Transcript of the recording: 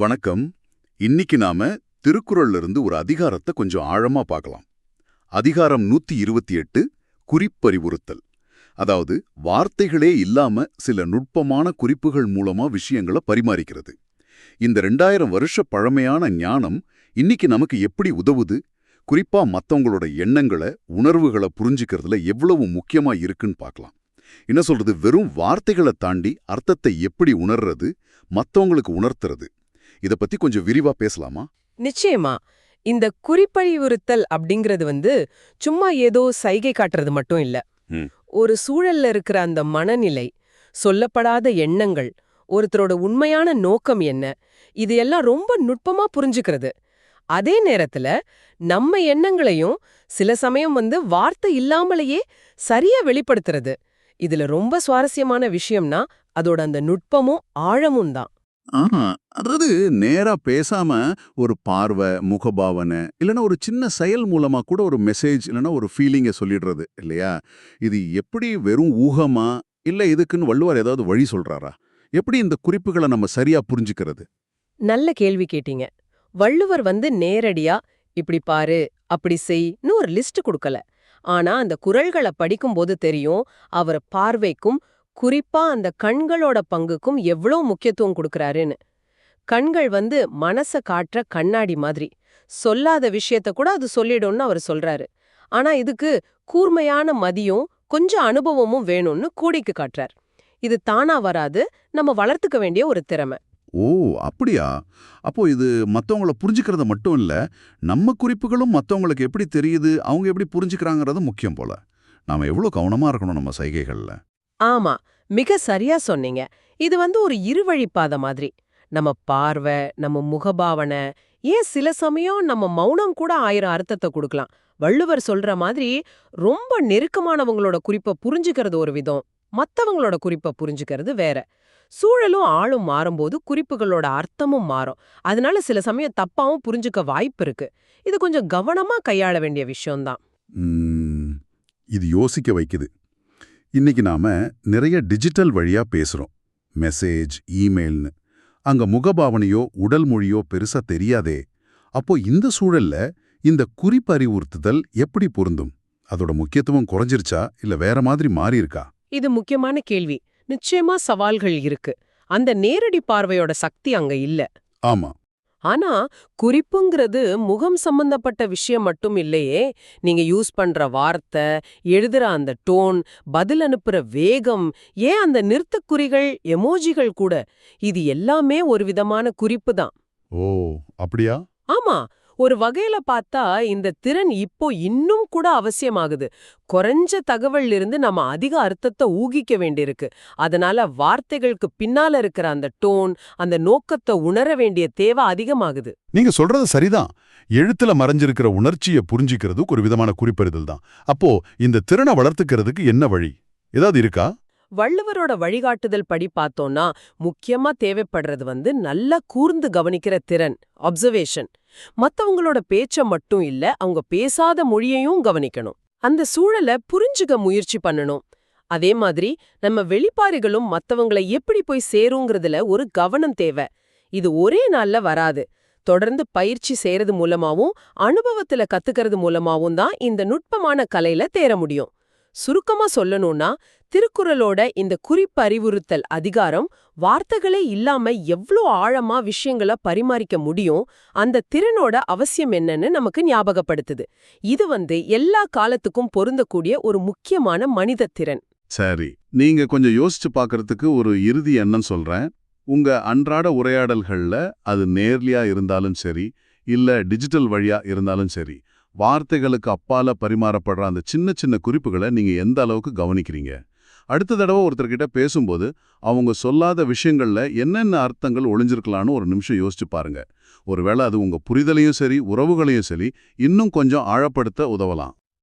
வணக்கம். இன்னைக்கு நாம திருக்குறள்ல இருந்து ஒரு அதிகாரத்தை கொஞ்சம் ஆழமா பார்க்கலாம். அதிகாரம் நூத்தி இருபத்தி எட்டு குறிப்பறிவுறுத்தல். அதாவது வார்த்தைகளே இல்லாம சில நுட்பமான குறிப்புகள் மூலமா விஷயங்களை பரிமாறிக்கிறது. இந்த ரெண்டாயிரம் வருஷ பழமையான ஞானம் இன்னைக்கு நமக்கு எப்படி உதவுது? குறிப்பா மத்தவங்களோட எண்ணங்களை உணர்வுகளை புரிஞ்சுக்கிறதுல எவ்வளவு முக்கியமா இருக்குன்னு பார்க்கலாம். என்ன சொல்றது? வெறும் வார்த்தைகளை தாண்டி அர்த்தத்தை எப்படி உணர்றது? மத்தவங்களுக்கு உணர்த்துறது. இத பத்தி கொஞ்சம் விரிவா பேசலாமா? நிச்சயமா. இந்த குறிப்பழிவுறுத்தல் அப்படிங்கிறது வந்து சும்மா ஏதோ சைகை காட்டுறது மட்டும் இல்ல. ஒரு சூழல்ல இருக்கிற அந்த மனநிலை சொல்லப்படாத எண்ணங்கள் ஒருத்தரோட உண்மையான நோக்கம் என்ன இது எல்லாம் ரொம்ப நுட்பமா புரிஞ்சுக்கிறது. அதே நேரத்துல நம்ம எண்ணங்களையும் சில சமயம் வந்து வார்த்தை இல்லாமலேயே சரியா வெளிப்படுத்துறது. இதுல ரொம்ப சுவாரஸ்யமான விஷயம்னா அதோட அந்த நுட்பமும் ஆழமும் தான். ஆஹா அதாவது நேரா பேசாம ஒரு பார்வை முகபாவனை இல்லைன்னா ஒரு சின்ன செயல் மூலமா கூட ஒரு மெசேஜ் இல்லைன்னா ஒரு ஃபீலிங்கை சொல்லிடுறது இல்லையா? இது எப்படி வெறும் ஊகமா இல்ல இதுக்குன்னு வள்ளுவர் ஏதாவது வழி சொல்றாரா? எப்படி இந்த குறிப்புகளை நம்ம சரியா புரிஞ்சுக்கிறது? நல்ல கேள்வி கேட்டீங்க. வள்ளுவர் வந்து நேரடியா இப்படி பாரு அப்படி செய்ன்னு ஒரு லிஸ்ட் கொடுக்கல. ஆனா அந்த குரல்களை படிக்கும்போது தெரியும் அவர் பார்வைக்கும் குறிப்பா அந்த கண்களோட பங்குக்கும் எவ்வளோ முக்கியத்துவம் கொடுக்கறாருன்னு. கண்கள் வந்து மனச காட்டுற கண்ணாடி மாதிரி. சொல்லாத விஷயத்த கூட அது சொல்லிடும்னு அவர் சொல்றாரு. ஆனா இதுக்கு கூர்மையான மதியும் கொஞ்சம் அனுபவமும் வேணும்னு கூடிக்கு காட்டுறார். இது தானா வராது நம்ம வளர்த்துக்க வேண்டிய ஒரு திறமை. ஓ அப்படியா? அப்போ இது மத்தவங்கள புரிஞ்சுக்கிறத மட்டும் இல்ல நம்ம குறிப்புகளும் மத்தவங்களுக்கு எப்படி தெரியுது அவங்க எப்படி புரிஞ்சுக்கிறாங்கிறது முக்கியம் போல. நாம எவ்வளவு கவனமா இருக்கணும் நம்ம சைகைகள்ல. ஆமா மிக சரியா சொன்னீங்க. இது வந்து ஒரு இருவழிப்பாத மாதிரி. நம்ம பார்வை நம்ம முகபாவனை ஏன் சில சமயம் நம்ம மௌனம் கூட ஆயிரம் அர்த்தத்தை கொடுக்கலாம். வள்ளுவர் சொல்ற மாதிரி ரொம்ப நெருக்கமானவங்களோட குறிப்பை புரிஞ்சுக்கிறது ஒரு விதம். மத்தவங்களோட குறிப்பை புரிஞ்சுக்கிறது வேற. சூழலும் ஆளும் மாறும்போது குறிப்புகளோட அர்த்தமும் மாறும். அதனால சில சமயம் தப்பாவும் புரிஞ்சுக்க வாய்ப்பு இருக்கு. இது கொஞ்சம் கவனமா கையாள வேண்டிய விஷயம்தான். இது யோசிக்க வைக்குது. இன்னைக்கு நாம நிறைய டிஜிட்டல் வழியா பேசுறோம். மெசேஜ் இமெயில்னு அங்க முகபாவனையோ உடல் மொழியோ பெருசா தெரியாதே. அப்போ இந்த சூழல்ல இந்த குறிப்பறிவுறுத்துதல் எப்படி பொருந்தும்? அதோட முக்கியத்துவம் குறைஞ்சிருச்சா? இல்ல வேற மாதிரி மாறி இருக்கா இது முக்கியமான கேள்வி. நிச்சயமா சவால்கள் இருக்கு. அந்த நேரடி பார்வையோட சக்தி அங்க இல்ல. ஆமா. ஆனா குறிப்புங்கிறது முகம் சம்பந்தப்பட்ட விஷயம் மட்டும் இல்லையே. நீங்க யூஸ் பண்ற வார்த்தை எழுதுற அந்த டோன் பதில் அனுப்புற வேகம் ஏன் அந்த நிறுத்தக்குறிகள் எமோஜிகள் கூட இது எல்லாமே ஒரு விதமான குறிப்பு தான். ஓ அப்படியா? ஆமா. ஒரு வகையில பார்த்தா இந்த திறன் இப்போ இன்னும் கூட அவசியமாகுது. குறைஞ்ச தகவல்ல இருந்து நம்ம அதிக அர்த்தத்தை ஊகிக்க வேண்டியிருக்கு. அதனால வார்த்தைகளுக்கு பின்னால இருக்கிற அந்த டோன் அந்த நோக்கத்தை உணர வேண்டிய தேவை அதிகமாகுது. நீங்க சொல்றது சரிதான். எழுத்துல மறைஞ்சிருக்கிற உணர்ச்சியை புரிஞ்சிக்கிறதுக்கு ஒரு விதமான குறிப்பறிதல் தான். அப்போ இந்த திறனை வளர்த்துக்கிறதுக்கு என்ன வழி? ஏதாவது இருக்கா? வள்ளுவரோட வழிகாட்டுதல் படி பார்த்தோம்னா முக்கியமா தேவைப்படுறது வந்து நல்லா கூர்ந்து கவனிக்கிற திறன் அப்சர்வேஷன் மத்தவங்களோட பேச்ச மட்டும் இல்ல அவங்க பேசாத மொழியையும் கவனிக்கணும். அந்த சூழலை புரிஞ்சுக்க முயற்சி பண்ணணும். அதே மாதிரி நம்ம வெளிப்பாறைகளும் மத்தவங்கள எப்படி போய் சேருங்கிறதுல ஒரு கவனம் தேவை. இது ஒரே நாள்ல வராது. தொடர்ந்து பயிற்சி செய்யறது மூலமாவும் அனுபவத்துல கத்துக்கிறது மூலமாவும் தான் இந்த நுட்பமான கலையில தேர முடியும். சுருக்கமா சொல்லணும்னா திருக்குறளோட இந்த குறிப்பறிவுறுத்தல் அதிகாரம் வார்த்தைகளே இல்லாம எவ்ளோ ஆழமா விஷயங்கள பரிமாறிக்க முடியும் அந்த திறனோட அவசியம் என்னன்னு நமக்கு ஞாபகப்படுத்துது. இது வந்து எல்லா காலத்துக்கும் பொருந்தக்கூடிய ஒரு முக்கியமான மனித திறன். சரி நீங்க கொஞ்சம் யோசிச்சு பாக்குறதுக்கு ஒரு இறுதி எண்ணம் சொல்றேன். உங்க அன்றாட உரையாடல்கள்ல அது நேர்லியா இருந்தாலும் சரி இல்ல டிஜிட்டல் வழியா இருந்தாலும் சரி வார்த்தைகளுக்கு அப்பால பரிமாறப்படுற அந்த சின்ன சின்ன குறிப்புகளை நீங்க எந்த அளவுக்கு கவனிக்கிறீங்க? அடுத்த தடவை ஒருத்தர்கிட்ட பேசும்போது அவங்க சொல்லாத விஷயங்கள்ல என்னென்ன அர்த்தங்கள் ஒளிஞ்சிருக்கலான்னு ஒரு நிமிஷம் யோசிச்சு பாருங்க. ஒருவேளை அது உங்க புரிதலையும் சரி உறவுகளையும் சரி இன்னும் கொஞ்சம் ஆழப்படுத்த உதவலாம்.